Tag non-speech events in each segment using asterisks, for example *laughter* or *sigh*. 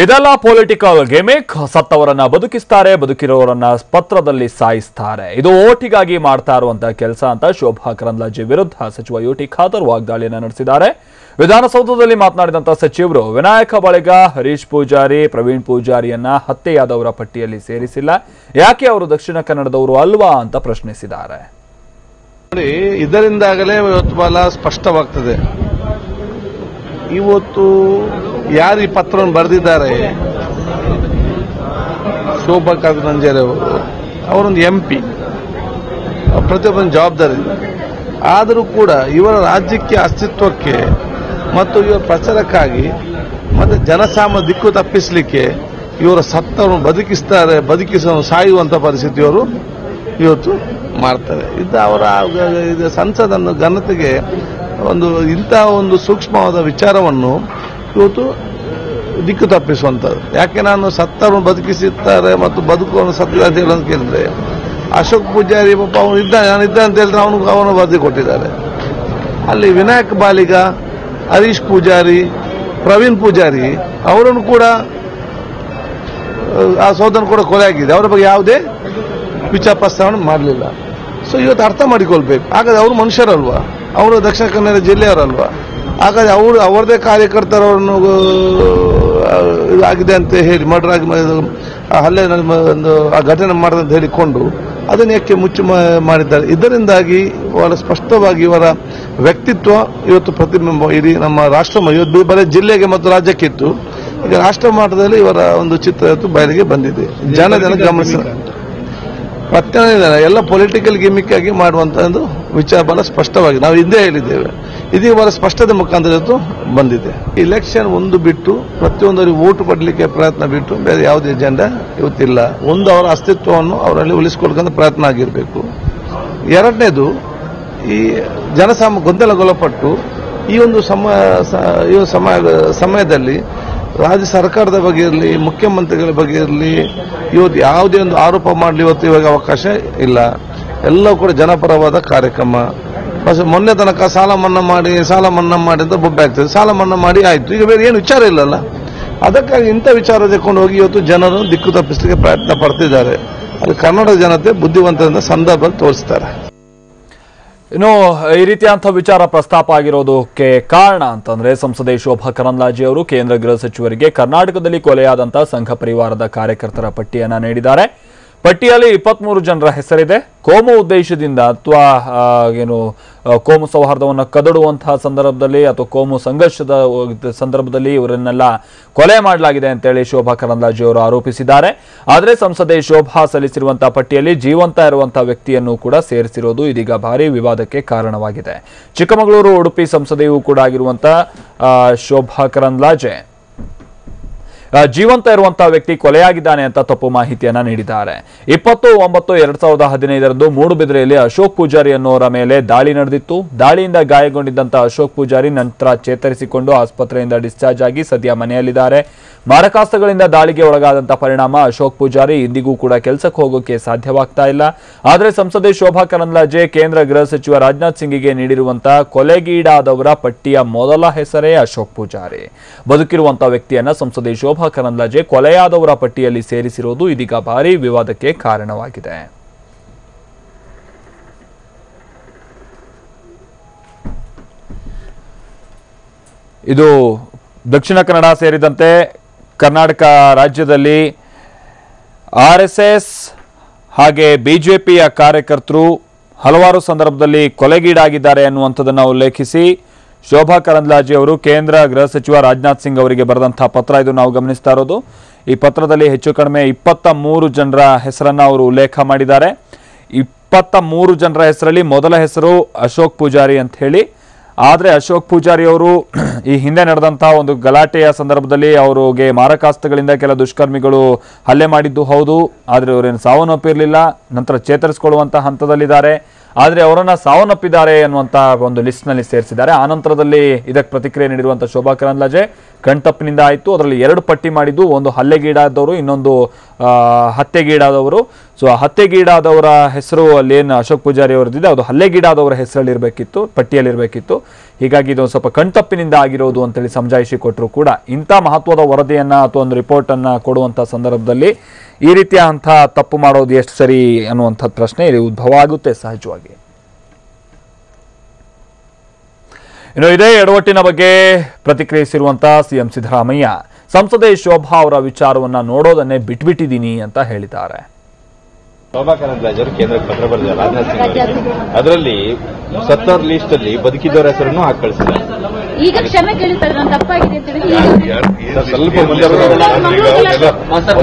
ಇದೆಲ್ಲ ಪೊಲಿಟಿಕಲ್ ಗೆಮಿಕ್ ಸತ್ತವರನ್ನ ಬದುಕಿಸ್ತಾರೆ, ಬದುಕಿರೋರನ್ನ ಪತ್ರದಲ್ಲಿ ಸಾಯಿಸ್ತಾರೆ. ಇದು ಓಟಿಗಾಗಿ ಮಾಡ್ತಾ ಇರುವಂತಹ ಕೆಲಸ ಅಂತ ಶೋಭಾ ಕರಂದ್ಲಾಜೆ ವಿರುದ್ಧ ಸಚಿವ ಯು ಟಿ ಖಾದರ್ ವಾಗ್ದಾಳಿಯನ್ನ ನಡೆಸಿದ್ದಾರೆ. ವಿಧಾನಸೌಧದಲ್ಲಿ ಮಾತನಾಡಿದಂತ ಸಚಿವರು, ವಿನಾಯಕ ಬಳಿಗ, ಹರೀಶ್ ಪೂಜಾರಿ, ಪ್ರವೀಣ್ ಪೂಜಾರಿಯನ್ನ ಹತ್ಯೆಯಾದವರ ಪಟ್ಟಿಯಲ್ಲಿ ಸೇರಿಸಿಲ್ಲ. ಯಾಕೆ ಅವರು ದಕ್ಷಿಣ ಕನ್ನಡದವರು ಅಲ್ವಾ ಅಂತ ಪ್ರಶ್ನಿಸಿದ್ದಾರೆ. ಇದರಿಂದಾಗಲೇ ಸ್ಪಷ್ಟವಾಗ್ತದೆ. ಇವತ್ತು ಯಾರು ಈ ಪತ್ರವನ್ನು ಬರೆದಿದ್ದಾರೆ? ಶೋಭಾ ಕಾಗದಂಜೇರಿ ಅವರು. ಅವರೊಂದು ಎಂ ಪಿ ಪ್ರತಿಯೊಬ್ಬನ ಜವಾಬ್ದಾರಿ. ಆದರೂ ಕೂಡ ಇವರ ರಾಜ್ಯಕ್ಕೆ ಅಸ್ತಿತ್ವಕ್ಕೆ ಮತ್ತು ಇವರ ಪ್ರಚಾರಕ್ಕಾಗಿ ಮತ್ತು ಜನಸಾಮಾನ್ಯ ದಿಕ್ಕು ತಪ್ಪಿಸಲಿಕ್ಕೆ ಇವರ ಸತ್ತವನ್ನು ಬದುಕಿಸ್ತಾರೆ ಬದುಕಿಸ ಸಾಯುವಂಥ ಪರಿಸ್ಥಿತಿಯವರು ಇವತ್ತು ಮಾಡ್ತಾರೆ. ಇದು ಅವರ ಸಂಸದನ್ನು ಘನತೆಗೆ ಒಂದು ಇಂತಹ ಒಂದು ಸೂಕ್ಷ್ಮವಾದ ವಿಚಾರವನ್ನು ಇವತ್ತು ದಿಕ್ಕು ತಪ್ಪಿಸುವಂಥದ್ದು ಯಾಕೆ ನಾನು ಸತ್ತವನ್ನು ಬದುಕಿಸುತ್ತಾರೆ ಮತ್ತು ಬದುಕುವನ್ನು ಸತ್ತಿಲ್ಲ ಅಂತ ಹೇಳೋದು ಕೇಳಿದ್ರೆ, ಅಶೋಕ್ ಪೂಜಾರಿ ಪಾಪ ಅವನು ಇದ್ದ ನಾನು ಇದ್ದ ಅಂತ ಹೇಳಿದ್ರೆ ಅವನು ಅವನು ವರದಿ ಕೊಟ್ಟಿದ್ದಾರೆ. ಅಲ್ಲಿ ವಿನಾಯಕ್ ಬಾಲಿಗ, ಹರೀಶ್ ಪೂಜಾರಿ, ಪ್ರವೀಣ್ ಪೂಜಾರಿ, ಅವರನ್ನು ಕೂಡ ಆ ಸೋದರನು ಕೂಡ ಕೊಲೆ ಆಗಿದೆ. ಅವರ ಬಗ್ಗೆ ಯಾವುದೇ ವಿಚಾರ ಪ್ರಸ್ತಾವನೆ ಮಾಡಲಿಲ್ಲ. ಸೊ ಇವತ್ತು ಅರ್ಥ ಮಾಡಿಕೊಳ್ಬೇಕು. ಹಾಗಾದ್ರೆ ಅವರು ಮನುಷ್ಯರಲ್ವಾ? ಅವರು ದಕ್ಷಿಣ ಕನ್ನಡ ಜಿಲ್ಲೆಯವರಲ್ವಾ? ಹಾಗಾದ್ರೆ ಅವರು, ಅವರದೇ ಕಾರ್ಯಕರ್ತರವರನ್ನು ಇದಾಗಿದೆ ಇದು ಅಂತ ಹೇಳಿ, ಮರ್ಡರ್ ಆಗಿ ಹಲ್ಲೆ ಒಂದು, ಆ ಘಟನೆ ಮಾಡಿದೆ ಅಂತ ಹೇಳಿಕೊಂಡು ಅದನ್ನು ಯಾಕೆ ಮುಚ್ಚು ಮಾಡಿದ್ದಾರೆ. ಇದರಿಂದಾಗಿ ಇವರ ಸ್ಪಷ್ಟವಾಗಿ ಇವರ ವ್ಯಕ್ತಿತ್ವ ಇವತ್ತು ಪ್ರತಿಬಿಂಬ, ಇಡೀ ನಮ್ಮ ರಾಷ್ಟ್ರ ಇವತ್ತು ಬರೀ ಜಿಲ್ಲೆಗೆ ಮತ್ತು ರಾಜ್ಯಕ್ಕೆ ಇತ್ತು. ಈಗ ರಾಷ್ಟ್ರ ಮಟ್ಟದಲ್ಲಿ ಇವರ ಒಂದು ಚಿತ್ರ ಇವತ್ತು ಬಯಲಿಗೆ ಬಂದಿದೆ. ಜನ ಜನ ಗಮನಿಸ ಪ್ರತ್ಯೇಕ ಎಲ್ಲ ಪೊಲಿಟಿಕಲ್ ಗಿಮಿಕ್ ಆಗಿ ಮಾಡುವಂತ ಒಂದು ವಿಚಾರ ಬಹಳ ಸ್ಪಷ್ಟವಾಗಿ ನಾವು ಹಿಂದೆ ಹೇಳಿದ್ದೇವೆ. ಇದೀಗ ಬಹಳ ಸ್ಪಷ್ಟದ ಮುಖಾಂತರ ಬಂದಿದೆ. ಇಲೆಕ್ಷನ್ ಒಂದು ಬಿಟ್ಟು ಪ್ರತಿಯೊಂದರಿಗೆ ಓಟು ಪಡಲಿಕ್ಕೆ ಪ್ರಯತ್ನ ಬಿಟ್ಟು ಬೇರೆ ಯಾವುದೇ ಎಜೆಂಡಾ ಇವತ್ತಿಲ್ಲ. ಒಂದು ಅವರ ಅಸ್ತಿತ್ವವನ್ನು ಅವರಲ್ಲಿ ಉಳಿಸ್ಕೊಳ್ಕಂತ ಪ್ರಯತ್ನ ಆಗಿರಬೇಕು. ಎರಡನೇದು, ಈ ಜನಸಾಮ ಗೊಂದಲಗೊಳಪಟ್ಟು ಈ ಒಂದು ಸಮ, ಸ- ಈ ಸಮಯ, ಸಮಯದಲ್ಲಿ ರಾಜ್ಯ ಸರ್ಕಾರದ ಬಗ್ಗೆ ಇರಲಿ, ಮುಖ್ಯಮಂತ್ರಿಗಳ ಬಗ್ಗೆ ಇರಲಿ, ಇವತ್ತು ಯಾವುದೇ ಒಂದು ಆರೋಪ ಮಾಡಲಿ ಇವತ್ತು ಇವಾಗ ಅವಕಾಶ ಇಲ್ಲ. ಎಲ್ಲವೂ ಕೂಡ ಜನಪರವಾದ ಕಾರ್ಯಕ್ರಮ. ಬಸ್ ಮೊನ್ನೆ ತನಕ ಸಾಲ ಮನ್ನಾ ಮಾಡಿ, ಸಾಲ ಮನ್ನಾ ಮಾಡಿ ಅಂತ ಬೊಬ್ಬೆ ಸಾಲ ಮನ್ನಾ ಮಾಡಿ ಆಯ್ತು. ಈಗ ಬೇರೆ ಏನು ವಿಚಾರ ಇಲ್ಲಲ್ಲ. ಅದಕ್ಕಾಗಿ ಇಂಥ ವಿಚಾರ ತೆಕೊಂಡು ಹೋಗಿ ಇವತ್ತು ಜನರು ದಿಕ್ಕು ತಪ್ಪಿಸಲಿಕ್ಕೆ ಪ್ರಯತ್ನ ಪಡ್ತಿದ್ದಾರೆ. ಅಲ್ಲಿ ಕನ್ನಡ ಜನತೆ ಬುದ್ಧಿವಂತರಿಂದ ಸಂದರ್ಭದಲ್ಲಿ ತೋರಿಸ್ತಾರೆ. ಇನ್ನು ಈ ರೀತಿಯಾದಂಥ ವಿಚಾರ ಪ್ರಸ್ತಾಪ ಆಗಿರೋದಕ್ಕೆ ಕಾರಣ ಅಂತಂದ್ರೆ ಸಂಸದೆ ಶೋಭಾ ಕರಂದ್ಲಾಜೆ ಅವರು ಕೇಂದ್ರ ಗೃಹ ಸಚಿವರಿಗೆ ಕರ್ನಾಟಕದಲ್ಲಿ ಕೊಲೆಯಾದಂತಹ ಸಂಘ ಪರಿವಾರದ ಕಾರ್ಯಕರ್ತರ ಪಟ್ಟಿಯನ್ನ ನೀಡಿದ್ದಾರೆ. ಪಟ್ಟಿಯಲ್ಲಿ ಇಪ್ಪತ್ಮೂರು ಜನರ ಹೆಸರಿದೆ. ಕೋಮು ಉದ್ದೇಶದಿಂದ ಅಥವಾ ಏನು ಕೋಮು ಸೌಹಾರ್ದವನ್ನು ಕದಡುವಂತಹ ಸಂದರ್ಭದಲ್ಲಿ ಅಥವಾ ಕೋಮು ಸಂಘರ್ಷದ ಸಂದರ್ಭದಲ್ಲಿ ಇವರನ್ನೆಲ್ಲ ಕೊಲೆ ಮಾಡಲಾಗಿದೆ ಅಂತೇಳಿ ಶೋಭಾ ಕರಂದ್ಲಾಜೆ ಅವರು ಆರೋಪಿಸಿದ್ದಾರೆ. ಆದರೆ ಸಂಸದೆ ಶೋಭಾ ಸಲ್ಲಿಸಿರುವಂತಹ ಪಟ್ಟಿಯಲ್ಲಿ ಜೀವಂತ ಇರುವಂತಹ ವ್ಯಕ್ತಿಯನ್ನು ಕೂಡ ಸೇರಿಸಿರೋದು ಇದೀಗ ಭಾರಿ ವಿವಾದಕ್ಕೆ ಕಾರಣವಾಗಿದೆ. ಚಿಕ್ಕಮಗಳೂರು ಉಡುಪಿ ಸಂಸದೆಯೂ ಕೂಡ ಆಗಿರುವಂತಹ ಶೋಭಾ ಕರಂದ್ಲಾಜೆ. ಜೀವಂತ ಇರುವಂತಹ ವ್ಯಕ್ತಿ ಕೊಲೆಯಾಗಿದ್ದಾನೆ ಅಂತ ತಪ್ಪು ಮಾಹಿತಿಯನ್ನ ನೀಡಿದ್ದಾರೆ. ಇಪ್ಪತ್ತು, ಒಂಬತ್ತು, ಎರಡ್ ಸಾವಿರದ ಹದಿನೈದರಂದು ಮೂಡುಬಿದ್ರೆಯಲ್ಲಿ ಅಶೋಕ್ ಪೂಜಾರಿ ಅನ್ನೋರ ಮೇಲೆ ದಾಳಿ ನಡೆದಿತ್ತು. ದಾಳಿಯಿಂದ ಗಾಯಗೊಂಡಿದ್ದಂತಹ ಅಶೋಕ್ ಪೂಜಾರಿ ನಂತರ ಚೇತರಿಸಿಕೊಂಡು ಆಸ್ಪತ್ರೆಯಿಂದ ಡಿಸ್ಚಾರ್ಜ್ ಆಗಿ ಸದ್ಯ ಮನೆಯಲ್ಲಿದ್ದಾರೆ. ಮಾರಕಾಸ್ತ್ರಗಳಿಂದ ದಾಳಿಗೆ ಒಳಗಾದಂತಹ ಪರಿಣಾಮ ಅಶೋಕ್ ಪೂಜಾರಿ ಇಂದಿಗೂ ಕೂಡ ಕೆಲಸಕ್ಕೆ ಹೋಗೋಕೆ ಸಾಧ್ಯವಾಗ್ತಾ ಇಲ್ಲ. ಆದರೆ ಸಂಸದೆ ಶೋಭಾ ಕರಂದ್ಲಾಜೆ, ಕೇಂದ್ರ ಗೃಹ ಸಚಿವ ರಾಜನಾಥ್ ಸಿಂಗ್ಗೆ ನೀಡಿರುವಂತಹ ಕೊಲೆಗೀಡಾದವರ ಪಟ್ಟಿಯ ಮೊದಲ ಹೆಸರೇ ಅಶೋಕ್ ಪೂಜಾರಿ. ಬದುಕಿರುವಂತಹ ವ್ಯಕ್ತಿಯನ್ನ ಸಂಸದೆ ಶೋಭಾ ಕರಂದ್ಲಾಜೆ ಕೊಲೆಯಾದವರ ಪಟ್ಟಿಯಲ್ಲಿ ಸೇರಿಸಿರುವುದು ಇದೀಗ ಭಾರಿ ವಿವಾದಕ್ಕೆ ಕಾರಣವಾಗಿದೆ. ಇದು ದಕ್ಷಿಣ ಕನ್ನಡ ಸೇರಿದಂತೆ ಕರ್ನಾಟಕ ರಾಜ್ಯದಲ್ಲಿ ಆರ್ ಎಸ್ ಎಸ್ ಹಾಗೆ ಬಿ ಜೆ ಪಿಯ ಕಾರ್ಯಕರ್ತರು ಹಲವಾರು ಸಂದರ್ಭದಲ್ಲಿ ಕೊಲೆಗೀಡಾಗಿದ್ದಾರೆ ಅನ್ನುವಂಥದ್ದನ್ನು ಉಲ್ಲೇಖಿಸಿ ಶೋಭಾ ಕರಂದ್ಲಾಜಿ ಅವರು ಕೇಂದ್ರ ಗೃಹ ಸಚಿವ ರಾಜನಾಥ್ ಸಿಂಗ್ ಅವರಿಗೆ ಬರೆದಂಥ ಪತ್ರ ಇದು ನಾವು ಗಮನಿಸ್ತಾ ಇರೋದು. ಈ ಪತ್ರದಲ್ಲಿ ಹೆಚ್ಚು ಕಡಿಮೆ ಇಪ್ಪತ್ತ ಮೂರು ಜನರ ಹೆಸರನ್ನ ಅವರು ಉಲ್ಲೇಖ ಮಾಡಿದ್ದಾರೆ. ಇಪ್ಪತ್ತ ಮೂರು ಜನರ ಹೆಸರಲ್ಲಿ ಮೊದಲ ಹೆಸರು ಅಶೋಕ್ ಪೂಜಾರಿ ಅಂತ ಹೇಳಿ ಆದರೆ ಅಶೋಕ್ ಪೂಜಾರಿ ಅವರು *clears throat* ಈ ಹಿಂದೆ ನಡೆದಂತಹ ಒಂದು ಗಲಾಟೆಯ ಸಂದರ್ಭದಲ್ಲಿ ಅವರಿಗೆ ಮಾರಕಾಸ್ತ್ರಗಳಿಂದ ಕೆಲ ದುಷ್ಕರ್ಮಿಗಳು ಹಲ್ಲೆ ಮಾಡಿದ್ದು ಹೌದು. ಆದರೆ ಅವರೇನು ಸಾವನ್ನಪ್ಪಿರಲಿಲ್ಲ. ನಂತರ ಚೇತರಿಸಿಕೊಳ್ಳುವಂತಹ ಹಂತದಲ್ಲಿದ್ದಾರೆ. ಆದರೆ ಅವರನ್ನು ಸಾವನ್ನಪ್ಪಿದ್ದಾರೆ ಅನ್ನುವಂತ ಒಂದು ಲಿಸ್ಟ್ನಲ್ಲಿ ಸೇರಿಸಿದ್ದಾರೆ. ಆ ನಂತರದಲ್ಲಿ ಇದಕ್ಕೆ ಪ್ರತಿಕ್ರಿಯೆ ನೀಡಿರುವಂಥ ಶೋಭಾ ಕರಂದ್ಲಾಜೆ ಕಣ್ತಪ್ಪಿನಿಂದ ಆಯಿತು. ಅದರಲ್ಲಿ ಎರಡು ಪಟ್ಟಿ ಮಾಡಿದ್ದು, ಒಂದು ಹಲ್ಲೆಗೀಡಾದವರು, ಇನ್ನೊಂದು ಹತ್ಯೆಗೀಡಾದವರು. ಸೊ ಹತ್ಯೆಗೀಡಾದವರ ಹೆಸರು ಅಲ್ಲೇನು ಅಶೋಕ್ ಪೂಜಾರಿ ಅವರದಿದೆ ಅದು ಹಲ್ಲೆಗೀಡಾದವರ ಹೆಸರಲ್ಲಿ ಇರಬೇಕಿತ್ತು ಪಟ್ಟಿಯಲ್ಲಿರಬೇಕಿತ್ತು. ಹೀಗಾಗಿ ಇದೊಂದು ಸ್ವಲ್ಪ ಕಣ್ತಪ್ಪಿನಿಂದ ಆಗಿರೋದು ಅಂತೇಳಿ ಸಮಜಾಯಿಷಿ ಕೊಟ್ಟರು ಕೂಡ. ಇಂಥ ಮಹತ್ವದ ವರದಿಯನ್ನು ಅಥವಾ ಒಂದು ರಿಪೋರ್ಟನ್ನು ಕೊಡುವಂಥ ಸಂದರ್ಭದಲ್ಲಿ ಈ ರೀತಿಯ ಅಂಥ ತಪ್ಪು ಮಾಡೋದು ಎಷ್ಟು ಸರಿ ಅನ್ನುವಂಥ ಪ್ರಶ್ನೆ ಇಲ್ಲಿ ಉದ್ಭವ ಆಗುತ್ತೆ ಸಹಜವಾಗಿ. ಇನ್ನು ಇದೇ ಎಡವಟ್ಟಿನ ಬಗ್ಗೆ ಪ್ರತಿಕ್ರಿಯಿಸಿರುವಂತಹ ಸಿಎಂ ಸಿದ್ದರಾಮಯ್ಯ, ಸಂಸದೆ ಶೋಭಾ ಅವರ ವಿಚಾರವನ್ನ ನೋಡೋದನ್ನೇ ಬಿಟ್ಬಿಟ್ಟಿದ್ದೀನಿ ಅಂತ ಹೇಳಿದ್ದಾರೆ. ಶೋಭಾ ಕರಂದ್ಲಾಜ್ ಅವರು ಕೇಂದ್ರಕ್ಕೆ ಪತ್ರ ಬರೆದಿದ್ದಾರೆ ರಾಜನಾಥ್ ಸಿಂಗ್ ಅವರಿಗೆ ಅದರಲ್ಲಿ ಸತ್ತವ್ರ ಲಿಸ್ಟ್ ಅಲ್ಲಿ ಬದುಕಿದವರ ಹೆಸರನ್ನು ಹಾಕಿ ಕಳಿಸಿದ್ದಾರೆ ಈಗ ಕ್ಷಮೆ ಕೇಳಿದ್ದಾರೆ ನಾನು ತಪ್ಪಾಗಿದೆ ಅಂತ ಹೇಳಿ ಈಗ ಸ್ವಲ್ಪ ಮುಂದೆ.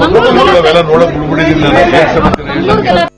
ಮಂಗಳೂರು ಮಂಗಳೂರು ನೋಡಕ್ ನಾನು. ಮಂಗಳೂರು